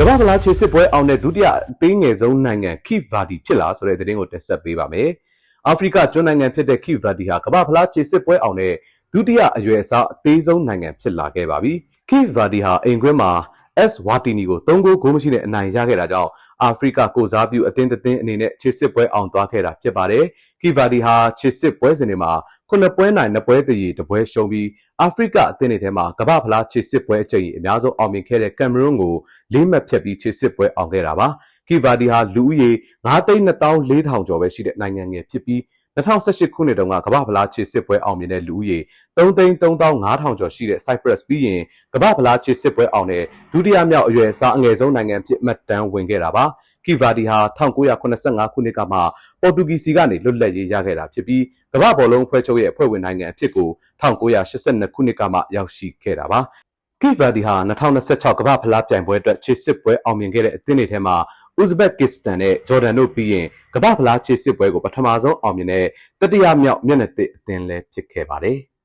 ကမ္ဘာ့ဖလားခြေစစ်ပွဲအောင်တဲ့ဒုတိယအသေးငယ်ဆုံးနိုင်ငံခိဗာဒီဖြစ်လာဆိုတဲ့သတင်းကိုတင်ဆက်ပေးပါမယ်။အာဖရိကကျွန်းနိုင်ငံဖြစ်တဲ့ခိဗာဒီဟာကမ္ဘာ့ဖလားခြေစစ်ပွဲအောင်တဲ့ဒုတိယအရွယ်အစားအသေးဆုံးနိုင်ငံဖြစ်လာခဲ့ပါပြီ။ခိဗာဒီဟာအိမ်ခွင်းမှာ S ဝါတီနီကို3ဂိုးဂိုးမရှိနဲ့အနိုင်ရခဲ့တာကြောင့်အာဖရိကကိုစားပြုအသင်းတစ်သင်းအနေနဲ့ခြေစစ်ပွဲအောင်သွားခဲ့တာဖြစ်ပါတယ်။ခိဗာဒီဟာခြေစစ်ပွဲစဉ်တွေမှာ ခုနှစ်ပွဲနိုင်နှစ်ပွဲတည်တပွဲရှုံးပြီးအာဖရိကအသင်းတွေထဲမှာကမ္ဘာဖလားခြေစစ်ပွဲအကြိမ်အများဆုံးအောင်မြင်ခဲ့တဲ့ကင်မရွန်ကိုလေးမှတ်ဖြတ်ပြီးခြေစစ်ပွဲအောင်ခဲ့တာပါ။ခိဗာဒီဟာလူဦးရေ9,240,000ကျော်ပဲရှိတဲ့နိုင်ငံငယ်ဖြစ်ပြီး2018ခုနှစ်တုန်းကကမ္ဘာဖလားခြေစစ်ပွဲအောင်မြင်တဲ့လူဦးရေ3,3500ကျော်ရှိတဲ့ Cyprus ပြီးရင်ကမ္ဘာဖလားခြေစစ်ပွဲအောင်တဲ့ဒုတိယမြောက်အရွယ်အစားအငယ်ဆုံးနိုင်ငံဖြစ်မှတ်တမ်းဝင်ခဲ့တာပါ။ ခိဗာဒီဟာ1985ခုနှစ်ကမှပေါ်တူဂီစီကနေလွတ်လပ်ရေးရခဲ့တာဖြစ်ပြီးကမ္ဘာဘောလုံးအဖွဲ့ချုပ်ရဲ့အဖွဲ့ဝင်နိုင်ငံအဖြစ်ကို1982ခုနှစ်ကမှရောက်ရှိခဲ့တာပါ။ကိဗာဒီဟာ2026ကမ္ဘာဖလားပြိုင်ပွဲအတွက်ခြေစစ်ပွဲအောင်မြင်ခဲ့တဲ့အသင်းတွေထဲမှာဥဇဘက်ကစ္စတန်နဲ့ဂျော်ဒန်တို့ပြီးရင်ကမ္ဘာဖလားခြေစစ်ပွဲကိုပထမဆုံးအောင်မြင်တဲ့တတိယမြောက်မျက်နှာသစ်အသင်းလည်းဖြစ်ခဲ့ပါတယ်။